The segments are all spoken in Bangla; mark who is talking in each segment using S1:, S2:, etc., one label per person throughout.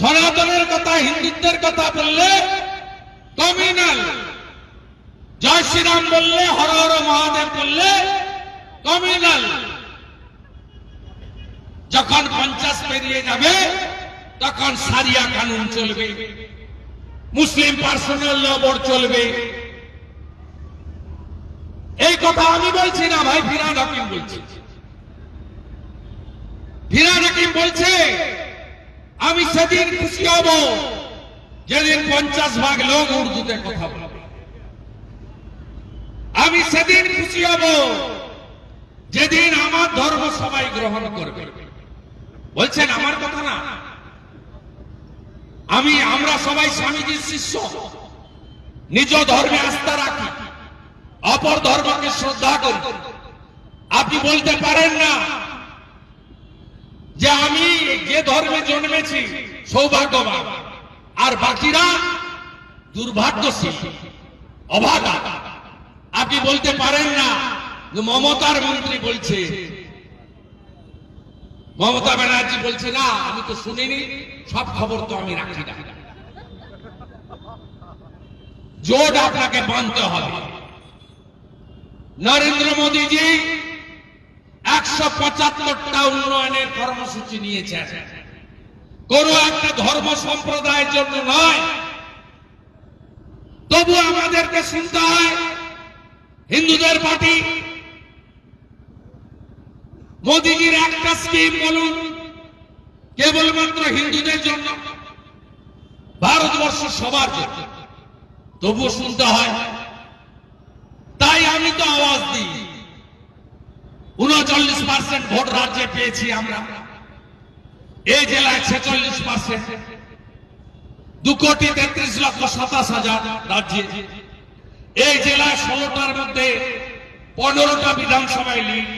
S1: সনাতনের কথা, হিন্দুত্বের কথা বললে কমিউনাল। জয় শ্রীরাম বললে হর হর মহাদেব বললে কমিউনাল। যখন পঞ্চাশ পেরিয়ে যাবে, তখন সারিয়া কানুন চলবে। মুসলিম পার্সোনাল ল বোর্ড চলবে। এই কথা আমি বলছি না ভাই, ফিরাদ হাকিম বলছি। ফিরাদ হাকিম বলছে সেদিন খুশি হব, যেদিন পঞ্চাশ ভাগ লোক উর্দুতে কথা বলবে। আমি সেদিন খুশি হব, যেদিন আমার ধর্ম সবাই গ্রহণ করবে। বলছেন, আমার কথা না। আমি, আমরা সবাই স্বামীজির শিষ্য। নিজ ধর্মে আস্থা রাখি। অপর ধর্মকে শ্রদ্ধা করি। আপনি বলতে পারেন না যে আমি যে সৌভাগ্যবান। আর বাকিরা দুর্ভাগ্যশীল অভাগা আপনি বলতে পারেন না যে মমতার মন্ত্রী বলছে। মমতা ব্যানার্জি বলছে, না, আমি তো শুনিনি, সব খবর তো আমি রাখি না। জোট আপনাকে মানতে হবে। নরেন্দ্র মোদীজি একশো পঁচাত্তরটা উন্নয়নের কর্মসূচি নিয়েছেন। কোন একটা ধর্ম সম্প্রদায়ের জন্য নয়। তবু আমাদেরকে শুনতে হয়, হিন্দুদের পার্টি। মোদীজির একটা স্কিম বলুন, কেবলমাত্র হিন্দুদের জন্য, ভারতবর্ষ সবার জন্য। তবুও শুনতে হয়, তাই আমি তো আওয়াজ দিই। উনচল্লিশ পার্সেন্ট ভোট রাজ্যে পেয়েছি আমরা। এই জেলায় ছেচল্লিশ পার্সেন্ট দু কোটি তেত্রিশ লক্ষ সাতাশ হাজার রাজ্যে। এই জেলায় ষোলোটার মধ্যে পনেরোটা বিধানসভায় লিড।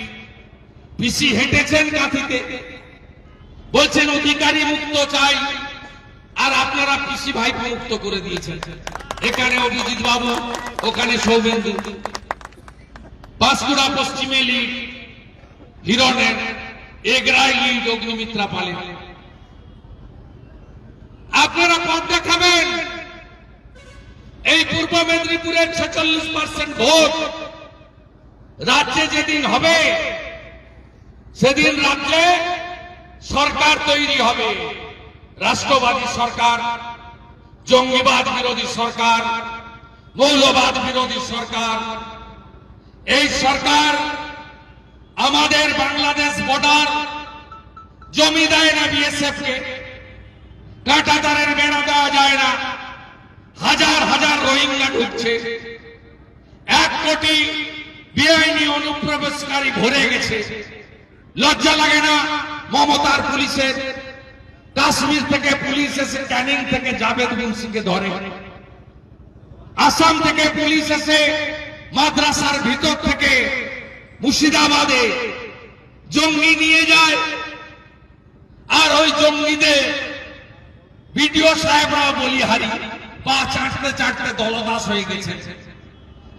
S1: পিসি হেঁটেছেন কাঁথিতে। বলছেন, অধিকারী মুক্ত চাই। আর আপনারা পিসি ভাই মুক্ত করে দিয়েছেন। এখানে অভিজিৎ বাবু, ওখানে সৌমেন্দু। পাঁশকুড়া পশ্চিমে লিড, হিরণের। এগরায় লিড অগ্নিমিত্রা পালে এই পূর্ব মেদিনীপুরের ছেচল্লিশ পার্সেন্ট ভোট রাজ্যে যেদিন হবে, সেদিন রাজ্যে সরকার তৈরি হবে। রাষ্ট্রবাদী সরকার, জঙ্গিবাদ বিরোধী সরকার, মৌলবাদ বিরোধী সরকার, এই সরকার আমাদের বাংলাদেশ বর্ডার জমি দেয় না বিএসএফ কে। কাঁটাতারের বেড়া দেওয়া যায় না। হাজার হাজার রোহিঙ্গা ঢুকছে। এক কোটি বেআইনি অনুপ্রবেশকারী ভরে গেছে। লজ্জা লাগে না মমতার পুলিশের? কাশ্মীর থেকে পুলিশ এসে ক্যানিং থেকে জাবেদ মুন্সিকে ধরে। আসাম থেকে পুলিশ এসে মাদ্রাসার ভিতর থেকে মুর্শিদাবাদে জঙ্গি নিয়ে যায়। আর ওই জঙ্গিদের বিডিও সাহেবরা বলি হারি। পা চাটতে চাটতে দলদাস হয়ে গেছে।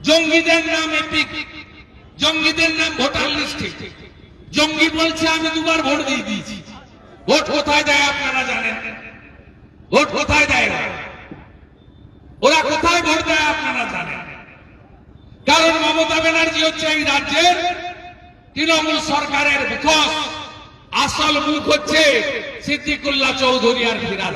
S1: জঙ্গিদের নাম এপিক, জঙ্গিদের নাম ভোটার লিস্টে। জঙ্গি বলছে, আমি দুবার ভোট দিয়ে দিয়েছি। ভোট কোথায় দেয় আপনারা জানেন? ভোট কোথায় দেয় ওরা? কোথায় ভোট দেয় আপনারা জানেন? কারণ মমতা ব্যানার্জি হচ্ছে এই রাজ্যের তৃণমূল সরকারের মুখোশ। আসল মুখ হচ্ছে সিদ্দিকুল্লাহ চৌধুরী আর ফিরাদ।